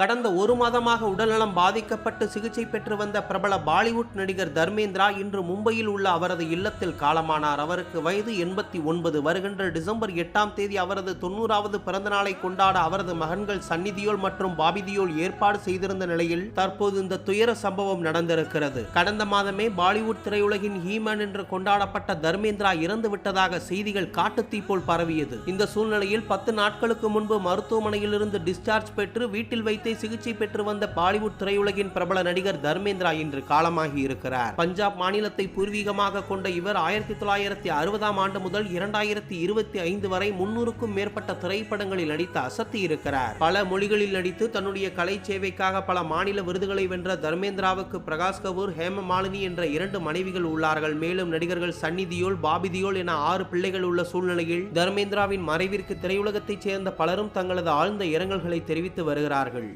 கடந்த ஒரு மாதமாக உடல்நலம் பாதிக்கப்பட்டு சிகிச்சை பெற்று வந்த பிரபல பாலிவுட் நடிகர் தர்மேந்திரா இன்று மும்பையில் உள்ள அவரது இல்லத்தில் காலமானார். அவருக்கு வயது எண்பத்தி ஒன்பது. வருகின்ற டிசம்பர் எட்டாம் தேதி அவரது தொண்ணூறாவது பிறந்தநாளை கொண்டாட அவரது மகன்கள் சன்னிதியோல் மற்றும் பாபிதியோல் ஏற்பாடு செய்திருந்த நிலையில் தற்போது இந்த துயர சம்பவம் நடந்திருக்கிறது. கடந்த மாதமே பாலிவுட் திரையுலகின் ஹீமன் என்று கொண்டாடப்பட்ட தர்மேந்திரா இறந்து விட்டதாக செய்திகள் காட்டுத்தீ போல் பரவியது. இந்த சூழ்நிலையில் பத்து நாட்களுக்கு முன்பு மருத்துவமனையிலிருந்து டிஸ்சார்ஜ் பெற்று வீட்டில் வைத்து சிகிச்சை பெற்று வந்த பாலிவுட் திரையுலகின் பிரபல நடிகர் தர்மேந்திரா இன்று காலமாகி இருக்கிறார். பஞ்சாப் மாநிலத்தை பூர்வீகமாக கொண்ட இவர் ஆயிரத்தி தொள்ளாயிரத்தி அறுபதாம் ஆண்டு முதல் இரண்டாயிரத்தி இருபத்தி ஐந்து வரை முன்னூறுக்கும் மேற்பட்ட திரைப்படங்களில் நடித்து அசத்தி இருக்கிறார். பல மொழிகளில் நடித்து தன்னுடைய கலை சேவைக்காக பல மாநில விருதுகளை வென்ற தர்மேந்திராவுக்கு பிரகாஷ் கபூர் ஹேம மாலினி என்ற இரண்டு மனைவிகள் உள்ளார்கள். மேலும் நடிகர்கள் சன்னி தியோல் பாபி தியோல் என ஆறு பிள்ளைகள் உள்ள சூழ்நிலையில் தர்மேந்திராவின் மறைவிற்கு திரையுலகத்தைச் சேர்ந்த பலரும் தங்களது ஆழ்ந்த இரங்கல்களை தெரிவித்து வருகிறார்கள்.